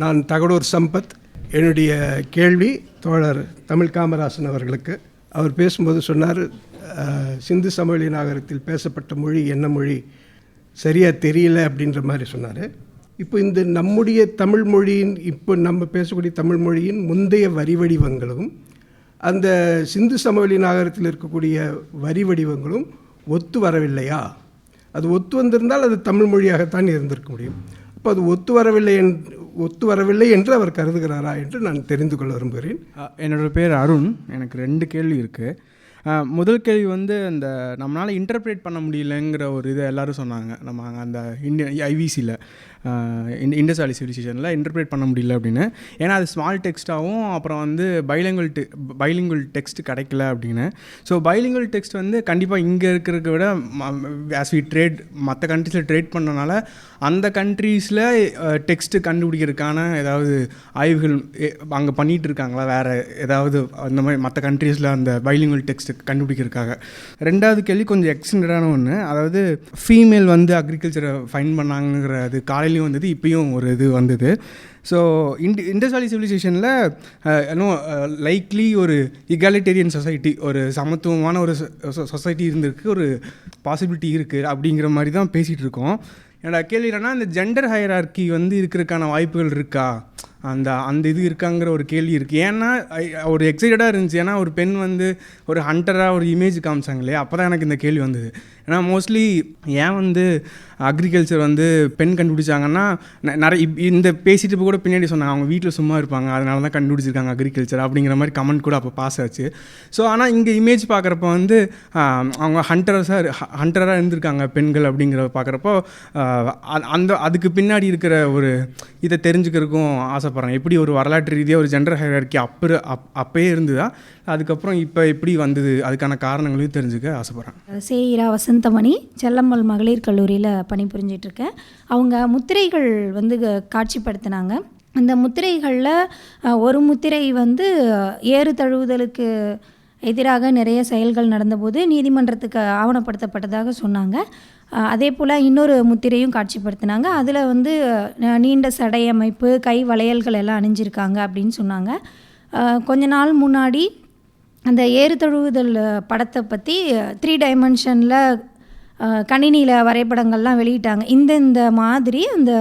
நான் தகடூர் சம்பத் என்னுடைய கேள்வி தோழர் தமிழ் காமராசன் அவர்களுக்கு. அவர் பேசும்போது சொன்னார் சிந்து சமவெளி நாகரத்தில் பேசப்பட்ட மொழி என்ன மொழி? சரியாக தெரியல? அப்படின்ற மாதிரி சொன்னார். இப்போ இந்த நம்முடைய தமிழ் மொழியின் இப்போ நம்ம பேசக்கூடிய தமிழ் மொழியின் முந்தைய வரி வடிவங்களும் அந்த சிந்து சமவெளி நாகரத்தில் இருக்கக்கூடிய வரி வடிவங்களும் ஒத்து வரவில்லையா? அது ஒத்து வந்திருந்தால் அது தமிழ் மொழியாகத்தான் இருந்திருக்க முடியும். அப்போ அது ஒத்து வரவில்லை என் ஒத்து வரவில்லை என்று அவர் கருதுகிறாரா என்று நான் தெரிந்து கொள்ள விரும்புகிறேன். என்னோடய என்னோட பேர் அருண். எனக்கு ரெண்டு கேள்வி இருக்குது முதல் கேள்வி வந்து அந்த நம்மளால் இன்டர்பிரேட் பண்ண முடியலங்கிற ஒரு இதை எல்லாரும் சொன்னாங்க. நம்ம அந்த இந்திய ஐவிசியில் இண்டஸ் வேலி சிவிலைசேஷனில் இன்டர்பிரேட் பண்ண முடியல அப்படின்னு. ஏன்னா அது ஸ்மால் டெக்ஸ்ட்டாகவும் அப்புறம் வந்து பைலிங்குவல் டெ பைலிங்குவல் டெக்ஸ்ட் கிடைக்கல அப்படின்னு. ஸோ பைலிங்குவல் டெக்ஸ்ட் வந்து கண்டிப்பாக இங்கே இருக்கிறத விட ஆஸ் வி ட்ரேட் மற்ற கண்ட்ரீஸில் ட்ரேட் பண்ணனால அந்த கண்ட்ரீஸில் டெக்ஸ்ட்டு கண்டுபிடிக்கிறதுக்கான ஏதாவது ஆய்வுகள் அங்கே பண்ணிகிட்டு இருக்காங்களா? வேறு ஏதாவது அந்த மாதிரி மற்ற கண்ட்ரீஸில் அந்த பைலிங்குவல் டெக்ஸ்ட் கண்டுபிடிக்கிறதுக்காக. ரெண்டாவது கேள்வி கொஞ்சம் எக்ஸ்டெண்டடான ஒன்று அதாவது ஃபீமேல் வந்து அக்ரிகல்ச்சரை ஃபைன் பண்ணாங்கிற அது காலையிலையும் வந்தது இப்போயும் ஒரு இது வந்தது. ஸோ இண்டி இண்டஸ் வேலி சிவிலைசேஷனில் இன்னும் லைக்லி ஒரு இகாலிட்டேரியன் சொசைட்டி ஒரு சமத்துவமான ஒரு சொசைட்டி இருந்திருக்கு ஒரு பாசிபிலிட்டி இருக்குது அப்படிங்கிற மாதிரி தான் பேசிகிட்டு இருக்கோம். என்னோட கேள்வி என்னன்னா இந்த ஜெண்டர் ஹையரார்கி வந்து இருக்கிறதுக்கான வாய்ப்புகள் இருக்கா? அந்த அந்த இது இருக்காங்கிற ஒரு கேள்வி இருக்குது ஏன்னா ஒரு எக்ஸைட்டடாக இருந்துச்சு. ஏன்னா ஒரு பெண் வந்து ஒரு ஹண்டராக ஒரு இமேஜ் காமிச்சாங்க இல்லையா? அப்போ தான் எனக்கு இந்த கேள்வி வந்தது. ஏன்னா மோஸ்ட்லி ஏன் வந்து அக்ரிகல்ச்சர் வந்து பெண் கண்டுபிடிச்சாங்கன்னா நிறைய இப்- இந்த பேசிட்டு இப்போ கூட பின்னாடி சொன்னாங்க அவங்க வீட்டில் சும்மா இருப்பாங்க அதனால தான் கண்டுபிடிச்சிருக்காங்க அக்ரிகல்ச்சர் அப்படிங்கிற மாதிரி கமெண்ட் கூட அப்போ பாஸ் ஆச்சு. ஸோ ஆனால் இங்கே இமேஜ் பார்க்குறப்ப வந்து அவங்க ஹண்டர்ஸாக ஹண்டராக இருந்திருக்காங்க பெண்கள் அப்படிங்கிற பார்க்குறப்போ அந்த அதுக்கு பின்னாடி இருக்கிற ஒரு இதை தெரிஞ்சுக்கிறதுக்கும் ஆசைப்பட்றேன் எப்படி ஒரு வரலாற்று ரீதியாக ஒரு ஜெண்டர் ஹைரார்கி அப்போ அப் அப்பயே இருந்ததா அதுக்கப்புறம் இப்போ எப்படி வந்தது அதுக்கான காரணங்களையும் தெரிஞ்சுக்க ஆசைப்பட்றேன் சே வசந்த் வசந்தமணி செல்லம்மல் மகளிர் கல்லூரியில் பணிபுரிஞ்சிட்ருக்கேன். அவங்க முத்திரைகள் வந்து க- காட்சிப்படுத்தினாங்க. அந்த முத்திரைகளில் ஒரு முத்திரை வந்து ஏறு தழுவுதலுக்கு எதிராக நிறைய செயல்கள் நடந்தபோது நீதிமன்றத்துக்கு ஆவணப்படுத்தப்பட்டதாக சொன்னாங்க. அதே போல் இன்னொரு முத்திரையும் காட்சிப்படுத்தினாங்க. அதில் வந்து நீண்ட சடை அமைப்பு கை வளையல்கள் எல்லாம் அணிஞ்சிருக்காங்க அப்படின்னு சொன்னாங்க. கொஞ்ச நாள் முன்னாடி அந்த ஏறு தழுவுதல் படத்தை பற்றி த்ரீ டைமென்ஷனில் கணினியில் வரைபடங்கள்லாம் வெளியிட்டாங்க. இந்த இந்த மாதிரி அந்த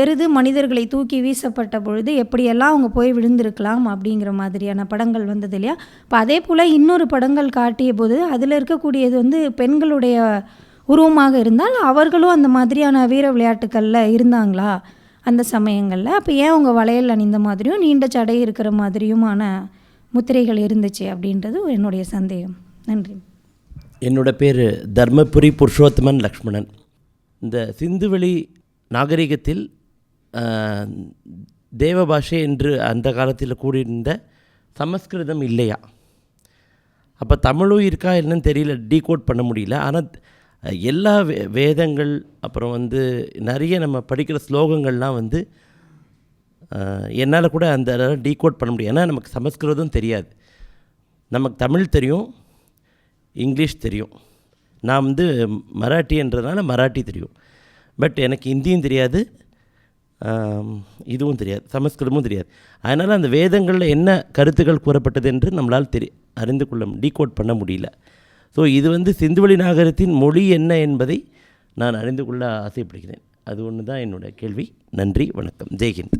எருது மனிதர்களை தூக்கி வீசப்பட்ட பொழுது எப்படியெல்லாம் அவங்க போய் விழுந்திருக்கலாம் அப்படிங்கிற மாதிரியான படங்கள் வந்தது இல்லையா? இப்போ அதே போல் இன்னொரு படங்கள் காட்டிய போது அதில் இருக்கக்கூடியது வந்து பெண்களுடைய உருவமாக இருந்தால் அவர்களும் அந்த மாதிரியான வீர விளையாட்டுக்களில் இருந்தாங்களா அந்த சமயங்களில்? அப்போ ஏன் அவங்க வளையல் அணிந்த மாதிரியும் நீண்ட சடை இருக்கிற மாதிரியுமான முத்திரைகள் இருந்துச்சு அப்படின்றது என்னுடைய சந்தேகம். நன்றி. என்னோட பேர் தர்மபுரி புருஷோத்தமன் லக்ஷ்மணன். இந்த சிந்துவெளி நாகரிகத்தில் தேவ பாஷை என்று அந்த காலத்தில் கூடியிருந்த சமஸ்கிருதம் இல்லையா? அப்போ தமிழும் இருக்கா என்னன்னு தெரியல டீகோட் பண்ண முடியல. ஆனால் எல்லா வே வேதங்கள் அப்புறம் வந்து நிறைய நம்ம படிக்கிற ஸ்லோகங்கள்லாம் வந்து என்னால் கூட அந்த டீகோட் பண்ண முடியும். ஏன்னா நமக்கு சமஸ்கிருதம் தெரியாது. நமக்கு தமிழ் தெரியும் இங்கிலீஷ் தெரியும். நான் வந்து மராட்டின்றதுனால மராட்டி தெரியும். பட் எனக்கு ஹிந்தியும் தெரியாது இதுவும் தெரியாது சமஸ்கிருதமும் தெரியாது. அதனால் அந்த வேதங்களில் என்ன கருத்துக்கள் கூறப்பட்டது என்று நம்மளால் தெரி அறிந்து கொள்ள டீகோட் பண்ண முடியல. ஸோ இது வந்து சிந்துவெளி நாகரத்தின் மொழி என்ன என்பதை நான் அறிந்து கொள்ள ஆசைப்படுகிறேன். அது ஒன்று தான் என்னோட கேள்வி. நன்றி வணக்கம். ஜெய்ஹிந்த்.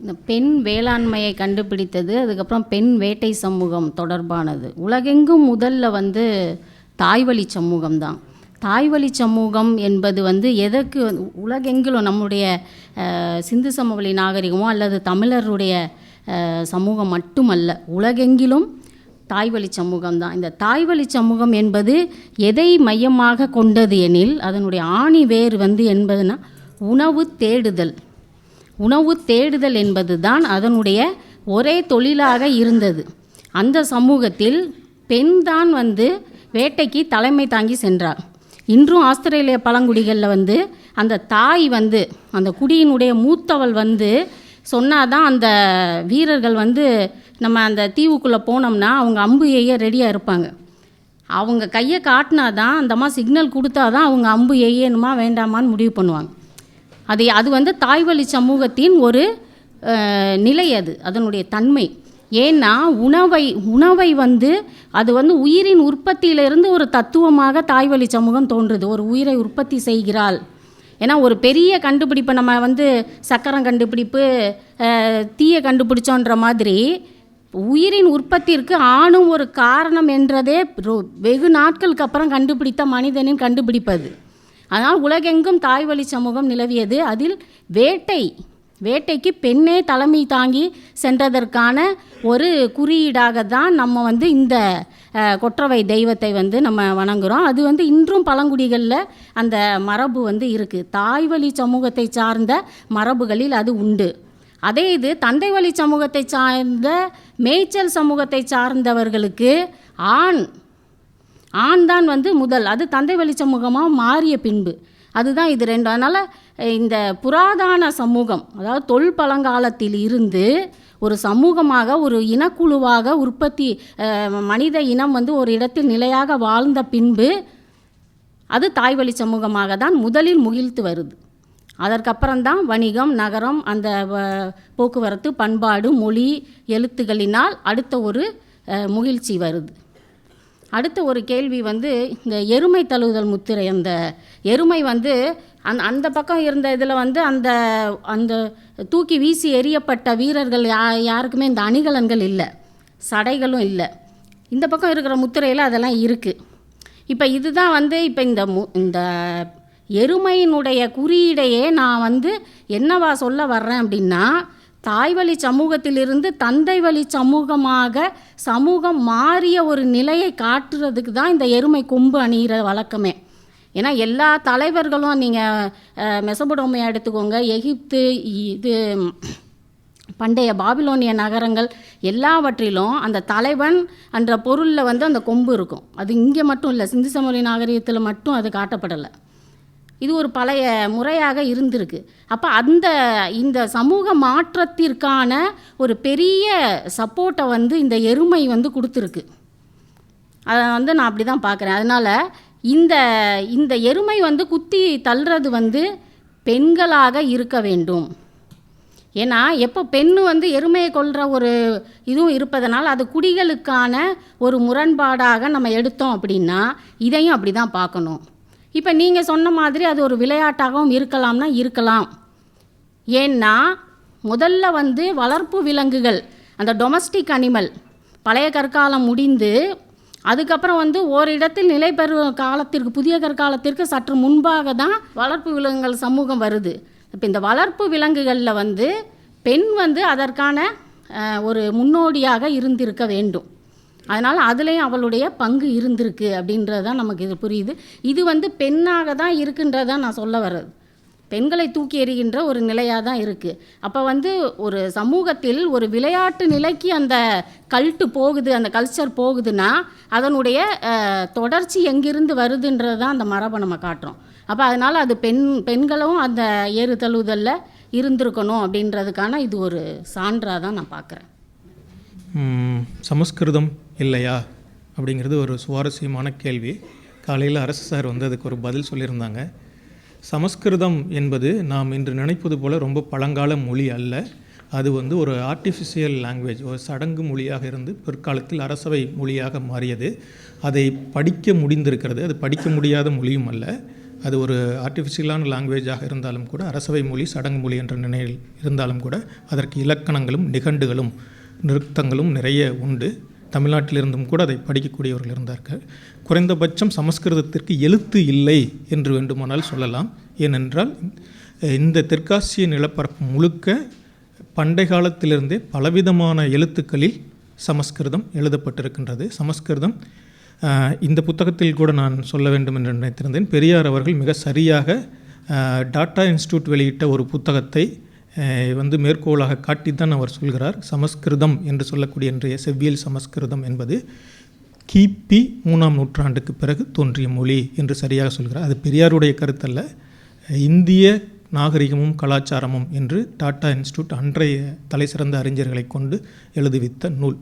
இந்த பெண் வேளாண்மையை கண்டுபிடித்தது அதுக்கப்புறம் பெண் வேட்டை சமூகம் தொடர்பானது. உலகெங்கும் முதல்ல வந்து தாய்வழி சமூகம் தான். தாய்வழி சமூகம் என்பது வந்து எதற்கு வந்து- உலகெங்கிலும் நம்முடைய சிந்து சமவெளி நாகரிகமோ அல்லது தமிழருடைய சமூகம் மட்டுமல்ல உலகெங்கிலும் தாய்வழி சமூகம் தான். இந்த தாய்வழி சமூகம் என்பது எதை மையமாக கொண்டது எனில் அதனுடைய ஆணி வேர் வந்து என்பதுனா உணவு தேடுதல். உணவு தேடுதல் என்பது தான் அதனுடைய ஒரே தொழிலாக இருந்தது. அந்த சமூகத்தில் பெண் தான் வந்து வேட்டைக்கு தலைமை தாங்கி சென்றார். இன்றும் ஆஸ்திரேலிய பழங்குடிகளில் வந்து அந்த தாய் வந்து அந்த குடியினுடைய மூத்தவள் வந்து சொன்னாதான் அந்த வீரர்கள் வந்து நம்ம அந்த தீவுக்குள்ளே போனோம்னா அவங்க அம்பு எய்ய ரெடியாக இருப்பாங்க. அவங்க கையை காட்டினா தான் அந்தம்மா சிக்னல் கொடுத்தா தான் அவங்க அம்பு எய்யணுமா வேண்டாமான்னு முடிவு பண்ணுவாங்க. அது அது வந்து தாய்வழி சமூகத்தின் ஒரு நிலை அது அதனுடைய தன்மை. ஏன்னா உணவை உணவை வந்து அது வந்து உயிரின் உற்பத்தியிலிருந்து ஒரு தத்துவமாக தாய்வழி சமூகம் தோன்றுது. ஒரு உயிரை உற்பத்தி செய்கிறாள். ஏன்னா ஒரு பெரிய கண்டுபிடிப்பை நம்ம வந்து சக்கரம் கண்டுபிடிப்பு தீயை கண்டுபிடிச்சோன்ற மாதிரி உயிரின் உற்பத்திற்கு ஆணும் ஒரு காரணம் என்றதே வெகு நாட்களுக்கு அப்புறம் கண்டுபிடித்த மனிதனின் கண்டுபிடிப்பது அதனால் உலகெங்கும் தாய் வழி சமூகம் நிலவியது. அதில் வேட்டை வேட்டைக்கு பெண்ணே தலைமை தாங்கி சென்றதற்கான ஒரு குறியீடாக தான் நம்ம வந்து இந்த கொற்றவை தெய்வத்தை வந்து நம்ம வணங்குறோம். அது வந்து இன்றும் பழங்குடிகளில் அந்த மரபு வந்து இருக்குது தாய்வழி சமூகத்தை சார்ந்த மரபுகளில் அது உண்டு. அதே இது தந்தை வழி சமூகத்தை சார்ந்த மேய்ச்சல் சமூகத்தை சார்ந்தவர்களுக்கு ஆண் ஆண் தான் வந்து முதல். அது தந்தை வழி சமூகமாக மாறிய பின்பு. அதுதான் இது ரெண்டு அதனால் இந்த புராதான சமூகம் அதாவது தொல் பழங்காலத்தில் இருந்து ஒரு சமூகமாக ஒரு இனக்குழுவாக உற்பத்தி மனித இனம் வந்து ஒரு இடத்தில் நிலையாக வாழ்ந்த பின்பு அது தாய்வழி சமூகமாக தான் முதலில் முகிழ்த்து வருது. அதற்கப்புறம்தான் வணிகம் நகரம் அந்த வ- போக்குவரத்து பண்பாடு மொழி எழுத்துகளினால் அடுத்த ஒரு முகிழ்ச்சி வருது. அடுத்த ஒரு கேள்வி வந்து இந்த எருமை தழுவுதல் முத்திரை அந்த எருமை வந்து அந் அந்த பக்கம் இருந்த இதில் வந்து அந்த அந்த தூக்கி வீசி எறியப்பட்ட வீரர்கள் யா யாருக்குமே இந்த அணிகலன்கள் இல்லை. சடைகளும் இல்லை. இந்த பக்கம் இருக்கிற முத்திரையில் அதெல்லாம் இருக்குது இப்போ இதுதான் வந்து இப்போ இந்த மு இந்த எருமையினுடைய குறியீடையே நான் வந்து என்னவா சொல்ல வர்றேன் அப்படின்னா தாய்வழி சமூகத்திலிருந்து தந்தை வழி சமூகமாக சமூகம் மாறிய ஒரு நிலையை காட்டுறதுக்கு தான் இந்த எருமை கொம்பு அணிகிற வழக்கமே. ஏன்னா எல்லா தலைவர்களும் நீங்கள் மெசபடோமையா எடுத்துக்கோங்க எகிப்து இது பண்டைய பாபிலோனிய நகரங்கள் எல்லாவற்றிலும் அந்த தலைவன் என்ற பொருளில் வந்து அந்த கொம்பு இருக்கும். அது இங்கே மட்டும் இல்லை சிந்து சமவெளி நாகரிகத்தில் மட்டும் அது காட்டப்படலை. இது ஒரு பழைய முறையாக இருந்திருக்கு. அப்போ அந்த இந்த சமூக மாற்றத்திற்கான ஒரு பெரிய சப்போர்ட்டை வந்து இந்த எருமை வந்து கொடுத்துருக்கு. அதை வந்து நான் அப்படி தான் பார்க்குறேன் அதனால் இந்த இந்த எருமை வந்து குத்தி தள்ளுறது வந்து பெண்களாக இருக்க வேண்டும். ஏன்னா எப்போ பெண்ணு வந்து எருமையை கொள்கிற ஒரு இதுவும் இருப்பதனால் அது குடிகளுக்கான ஒரு முரண்பாடாக நம்ம எடுத்தோம் அப்படின்னா இதையும் அப்படி தான் பார்க்கணும். இப்போ நீங்கள் சொன்ன மாதிரி அது ஒரு விளையாட்டாகவும் இருக்கலாம்னா இருக்கலாம். ஏன்னா முதல்ல வந்து வளர்ப்பு விலங்குகள் அந்த டொமஸ்டிக் அனிமல் பழைய கற்காலம் முடிந்து அதுக்கப்புறம் வந்து ஓரிடத்தில் நிலை பெறும் காலத்திற்கு புதிய கற்காலத்திற்கு சற்று முன்பாக தான் வளர்ப்பு விலங்குகள் சமூகம் வருது. இப்போ இந்த வளர்ப்பு விலங்குகளில் வந்து பெண் வந்து அதற்கான ஒரு முன்னோடியாக இருந்திருக்க வேண்டும். அதனால் அதுலேயும் அவளுடைய பங்கு இருந்திருக்கு அப்படின்றது தான் நமக்கு இது புரியுது. இது வந்து பெண்ணாக தான் இருக்குன்றதான் நான் சொல்ல வர்றது. பெண்களை தூக்கி எறிகின்ற ஒரு நிலையாக தான் இருக்குது அப்போ வந்து ஒரு சமூகத்தில் ஒரு விளையாட்டு நிலைக்கு அந்த கல்ட்டு போகுது அந்த கல்ச்சர் போகுதுன்னா அதனுடைய தொடர்ச்சி எங்கிருந்து வருதுன்றது தான் அந்த மரபை நம்ம காட்டுறோம். அப்போ அதனால் அது பெண் பெண்களும் அந்த ஏறு தழுவுதலில் இருந்திருக்கணும் அப்படின்றதுக்கான இது ஒரு சான்றாக தான் நான் பார்க்குறேன் சமஸ்கிருதம். இல்லையா? அப்படிங்கிறது ஒரு சுவாரஸ்யமான கேள்வி. காலையில் அரசு சார் வந்து அதுக்கு ஒரு பதில் சொல்லியிருந்தாங்க. சமஸ்கிருதம் என்பது நாம் இன்று நினைப்பது போல் ரொம்ப பழங்கால மொழி அல்ல. அது வந்து ஒரு ஆர்டிஃபிஷியல் லாங்குவேஜ் ஒரு சடங்கு மொழியாக இருந்து பிற்காலத்தில் அரசவை மொழியாக மாறியது. அதை படிக்க முடிந்திருக்கிறது. அது படிக்க முடியாத மொழியும் அல்ல. அது ஒரு ஆர்டிஃபிஷியலான லாங்குவேஜாக இருந்தாலும் கூட அரசவை மொழி சடங்கு மொழி என்ற நிலையில் இருந்தாலும் கூட அதற்கு இலக்கணங்களும் நிகண்டுகளும் நிறுத்தங்களும் நிறைய உண்டு. தமிழ்நாட்டிலிருந்தும் கூட அதை படிக்கக்கூடியவர்கள் இருந்தார்கள். குறைந்தபட்சம் சமஸ்கிருதத்திற்கு எழுத்து இல்லை என்று வேண்டுமானால் சொல்லலாம். ஏனென்றால் இந்த தெற்காசிய நிலப்பரப்பு முழுக்க பண்டை காலத்திலிருந்தே பலவிதமான எழுத்துக்களில் சமஸ்கிருதம் எழுதப்பட்டிருக்கின்றது. சமஸ்கிருதம் இந்த புத்தகத்தில் கூட நான் சொல்ல வேண்டும் என்று நினைத்திருந்தேன். பெரியார் அவர்கள் மிக சரியாக டாட்டா இன்ஸ்டியூட் வெளியிட்ட ஒரு புத்தகத்தை வந்து மேற்கோளாக காட்டித்தான் அவர் சொல்கிறார் சமஸ்கிருதம் என்று சொல்லக்கூடிய இன்றைய செவ்வியல் சமஸ்கிருதம் என்பது கிபி மூணாம் நூற்றாண்டுக்கு பிறகு தோன்றிய மொழி என்று சரியாக சொல்கிறார். அது பெரியாருடைய கருத்தல்ல. இந்திய நாகரிகமும் கலாச்சாரமும் என்று டாடா இன்ஸ்டியூட் அன்றைய தலைசிறந்த அறிஞர்களை கொண்டு எழுதுவித்த நூல்.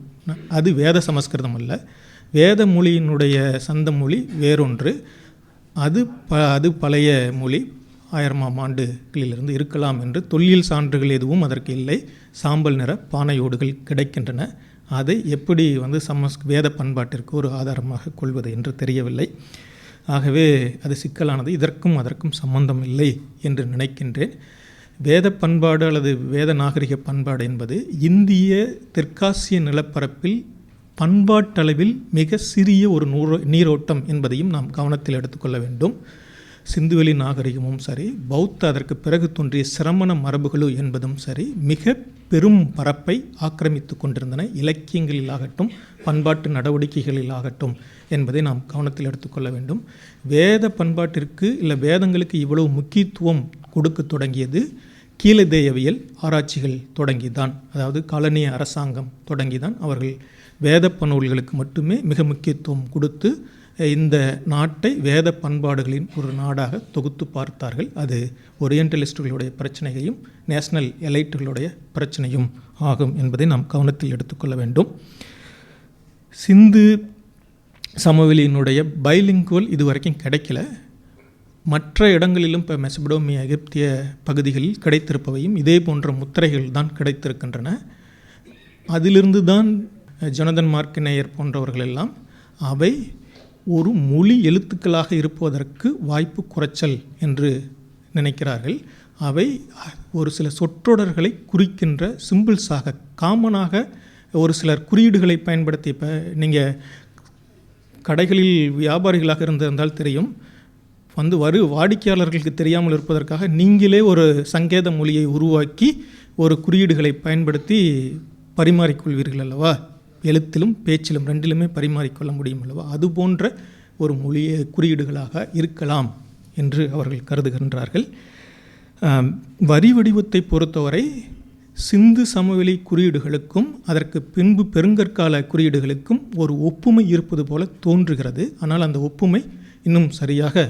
அது வேத சமஸ்கிருதம் அல்ல. வேத மொழியினுடைய சந்த மொழி வேறொன்று. அது ப அது பழைய மொழி. ஆயிரமாம் ஆண்டுகளிலிருந்து இருக்கலாம் என்று தொல்லியல் சான்றுகள் எதுவும் அதற்கு இல்லை. சாம்பல் நிற பானையோடுகள் கிடைக்கின்றன. அதை எப்படி வந்து சமஸ் வேத பண்பாட்டிற்கு ஒரு ஆதாரமாக கொள்வது என்று தெரியவில்லை. ஆகவே அது சிக்கலானது. இதற்கும் அதற்கும் சம்பந்தம் இல்லை என்று நினைக்கின்றேன். வேத பண்பாடு அல்லது வேத நாகரிக பண்பாடு என்பது இந்திய தெற்காசிய நிலப்பரப்பில் பண்பாட்டளவில் மிக சிறிய ஒரு நூறோ நீரோட்டம் என்பதையும் நாம் கவனத்தில் எடுத்துக்கொள்ள வேண்டும். சிந்துவெளி நாகரிகமும் சரி பௌத்த அதற்கு பிறகு தோன்றிய சிரமண மரபுகளு என்பதும் சரி மிக பெரும் பரப்பை ஆக்கிரமித்து கொண்டிருந்தன. இலக்கியங்களிலாகட்டும் பண்பாட்டு நடவடிக்கைகளிலாகட்டும் என்பதை நாம் கவனத்தில் எடுத்துக்கொள்ள வேண்டும். வேத பண்பாட்டிற்கு இல்லை வேதங்களுக்கு இவ்வளவு முக்கியத்துவம் கொடுக்க தொடங்கியது கீழதேயவியல் ஆராய்ச்சிகள் தொடங்கிதான். அதாவது காலனிய அரசாங்கம் தொடங்கிதான். அவர்கள் வேத நூல்களுக்கு மட்டுமே மிக முக்கியத்துவம் கொடுத்து இந்த நாட்டை வேத பண்பாடுகளின் ஒரு நாடாக தொகுத்து பார்த்தார்கள். அது ஒரியண்டலிஸ்டுகளுடைய பிரச்சனையையும் நேஷனல் எலைட்டுகளுடைய பிரச்சனையும் ஆகும் என்பதை நாம் கவனத்தில் எடுத்துக்கொள்ள வேண்டும். சிந்து சமவெளியினுடைய பைலிங்குவல் இதுவரைக்கும் கிடைக்கல. மற்ற இடங்களிலும் இப்போ மெசபடோமிய எகிப்திய பகுதிகளில் கிடைத்திருப்பவையும் இதே போன்ற முத்திரைகள் தான் கிடைத்திருக்கின்றன. அதிலிருந்து தான் ஜொனதன் மார்க்கினேயர் போன்றவர்கள் எல்லாம் அவை ஒரு மொழி எழுத்துக்களாக இருப்பதற்கு வாய்ப்பு குறைச்சல் என்று நினைக்கிறார்கள். அவை ஒரு சில சொற்றொடர்களை குறிக்கின்ற சிம்பிள்ஸாக காமனாக ஒரு சிலர் குறியீடுகளை பயன்படுத்தி இப்போ நீங்கள் கடைகளில் வியாபாரிகளாக இருந்திருந்தால் தெரியும் வந்து வரு வாடிக்கையாளர்களுக்கு தெரியாமல் இருப்பதற்காக நீங்களே ஒரு சங்கேத மொழியை உருவாக்கி ஒரு குறியீடுகளை பயன்படுத்தி பரிமாறிக்கொள்வீர்கள் அல்லவா? எழுத்திலும் பேச்சிலும் ரெண்டிலுமே பரிமாறிக்கொள்ள முடியும் அல்லவா அது போன்ற ஒரு மொழியை குறியீடுகளாக இருக்கலாம் என்று அவர்கள் கருதுகின்றார்கள். வரி வடிவத்தை பொறுத்தவரை சிந்து சமவெளி குறியீடுகளுக்கும் அதற்கு பின்பு பெருங்கற்கால குறியீடுகளுக்கும் ஒரு ஒப்புமை இருப்பது போல தோன்றுகிறது. ஆனால் அந்த ஒப்புமை இன்னும் சரியாக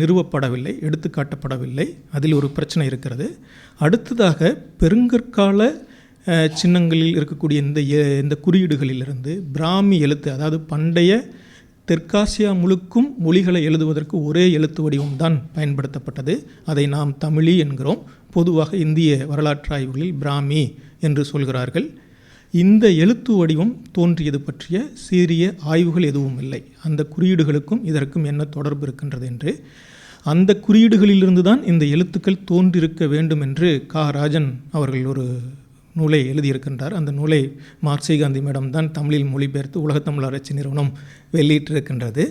நிறுவப்படவில்லை எடுத்துக்காட்டப்படவில்லை. அதில் ஒரு பிரச்சனை இருக்கிறது. அடுத்ததாக பெருங்கற்கால சின்னங்களில் இருக்கக்கூடிய இந்த எ- இந்த குறியீடுகளிலிருந்து பிராமி எழுத்து அதாவது பண்டைய தெற்காசியா முழுக்கும் மொழிகளை எழுதுவதற்கு ஒரே எழுத்து வடிவம் தான் பயன்படுத்தப்பட்டது. அதை நாம் தமிழி என்கிறோம். பொதுவாக இந்திய வரலாற்று ஆய்வுகளில் பிராமி என்று சொல்கிறார்கள். இந்த எழுத்து வடிவம் தோன்றியது பற்றிய சீரிய ஆய்வுகள் எதுவும் இல்லை. அந்த குறியீடுகளுக்கும் இதற்கும் என்ன தொடர்பு இருக்கின்றது என்று. அந்த குறியீடுகளிலிருந்து தான் இந்த எழுத்துக்கள் தோன்றியிருக்க வேண்டும் என்று கா. ராஜன் அவர்கள் ஒரு நூலை எழுதியிருக்கின்றார். அந்த நூலை மார்க்சி காந்தி மேடம் தான் தமிழில் மொழிபெயர்த்து உலகத்தமிழ் ஆராய்ச்சி நிறுவனம் வெளியிட்டிருக்கின்றது.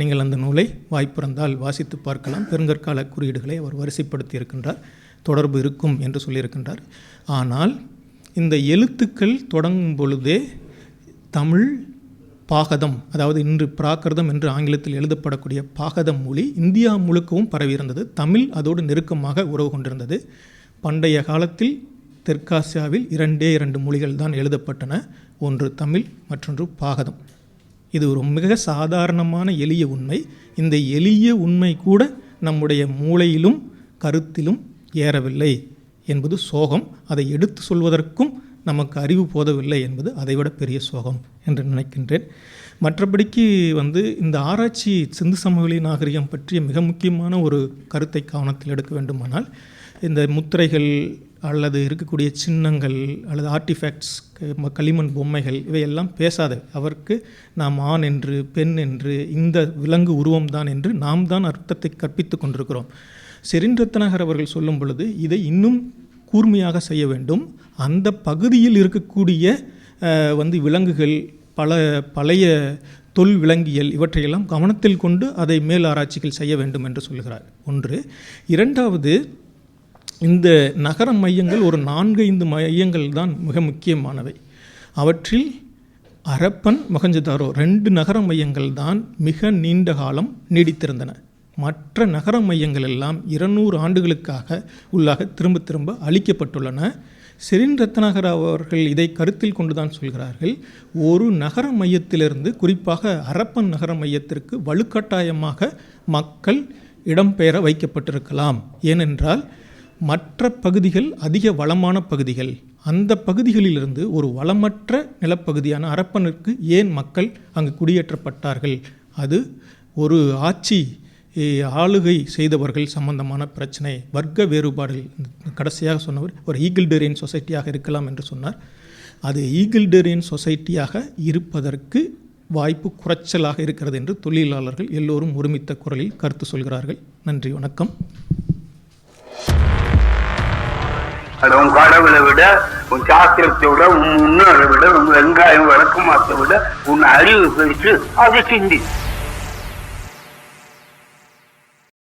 நீங்கள் அந்த நூலை வாய்ப்பிறந்தால் வாசித்து பார்க்கலாம். பெருங்கற்கால குறியீடுகளை அவர் வரிசைப்படுத்தி இருக்கின்றார் தொடர்பு இருக்கும் என்று சொல்லியிருக்கின்றார். ஆனால் இந்த எழுத்துக்கள் தொடங்கும் பொழுதே தமிழ் பாகதம் அதாவது இன்று பிராகிருதம் என்று ஆங்கிலத்தில் எழுதப்படக்கூடிய பாகதம் மொழி இந்தியா முழுக்கவும் பரவியிருந்தது. தமிழ் அதோடு நெருக்கமாக உறவு கொண்டிருந்தது. பண்டைய காலத்தில் தெற்காசியாவில் இரண்டே இரண்டு மொழிகள் தான் எழுதப்பட்டன. ஒன்று தமிழ் மற்றொன்று பாகதம். இது ஒரு மிக சாதாரணமான எளிய உண்மை. இந்த எளிய உண்மை கூட நம்முடைய மூளையிலும் கருத்திலும் ஏறவில்லை என்பது சோகம். அதை எடுத்து சொல்வதற்கும் நமக்கு அறிவு போதவில்லை என்பது அதைவிட பெரிய சோகம் என்று நினைக்கின்றேன். மற்றபடிக்கு வந்து இந்த ஆராய்ச்சி சிந்து சமவெளி நாகரிகம் பற்றிய மிக முக்கியமான ஒரு கருத்தை கவனத்தில் எடுக்க வேண்டுமானால் இந்த முத்திரைகள் அல்லது இருக்கக்கூடிய சின்னங்கள் அல்லது ஆர்டிஃபேக்ட்ஸ் களிமண் பொம்மைகள் இவையெல்லாம் பேசாதவை அவருக்கு நாம் ஆண் என்று பெண் என்று இந்த விலங்கு உருவம்தான் என்று நாம் தான் அர்த்தத்தை கற்பித்து கொண்டிருக்கிறோம். செரின் ரத்னாகர் அவர்கள் சொல்லும் பொழுது இதை இன்னும் கூர்மையாக செய்ய வேண்டும். அந்த பகுதியில் இருக்கக்கூடிய வந்து விலங்குகள் பல பழைய தொல் விலங்கியல் இவற்றையெல்லாம் கவனத்தில் கொண்டு அதை மேல் ஆராய்ச்சிகள் செய்ய வேண்டும் என்று சொல்கிறார். ஒன்று. இரண்டாவது இந்த நகர மையங்கள் ஒரு நான்கைந்து மையங்கள் தான் மிக முக்கியமானவை. அவற்றில் அரப்பன் மொகஞ்சதாரோ ரெண்டு நகர மையங்கள் தான் மிக நீண்ட காலம் நீடித்திருந்தன. மற்ற நகர மையங்கள் எல்லாம் இருநூறு ஆண்டுகளுக்காக உள்ளாக திரும்ப திரும்ப அழிக்கப்பட்டுள்ளன. செரின் ரத்னாகர் அவர்கள் இதை கருத்தில் கொண்டுதான் சொல்கிறார்கள். ஒரு நகர மையத்திலிருந்து குறிப்பாக அரப்பன் நகர மையத்திற்கு வலுக்கட்டாயமாக மக்கள் இடம்பெயர வைக்கப்பட்டிருக்கலாம். ஏனென்றால் மற்ற பகுதிகள் அதிக வளமான பகுதிகள். அந்த பகுதிகளிலிருந்து ஒரு வளமற்ற நிலப்பகுதியான அரப்பனுக்கு ஏன் மக்கள் அங்கு குடியேற்றப்பட்டார்கள்? அது ஒரு ஆட்சி ஆளுகை செய்தவர்கள் சம்பந்தமான பிரச்சனை. வர்க்க வேறுபாடுகள் கடைசியாக சொன்னவர் ஒரு ஈகிள்டேரியன் சொசைட்டியாக இருக்கலாம் என்று சொன்னார். அது ஈகிள்டேரியன் சொசைட்டியாக இருப்பதற்கு வாய்ப்பு குறைச்சலாக இருக்கிறது என்று தொழிலாளர்கள் எல்லோரும் ஒருமித்த குரலில் கருத்து சொல்கிறார்கள். நன்றி வணக்கம். உன் கடவுளை விட உன் சாஸ்திரத்தை விட உன் முன்னோரை விட உன் வெங்காயம் விளக்கமாத்தை விட உன் அறிவு பெருசு. அதை சிந்தி.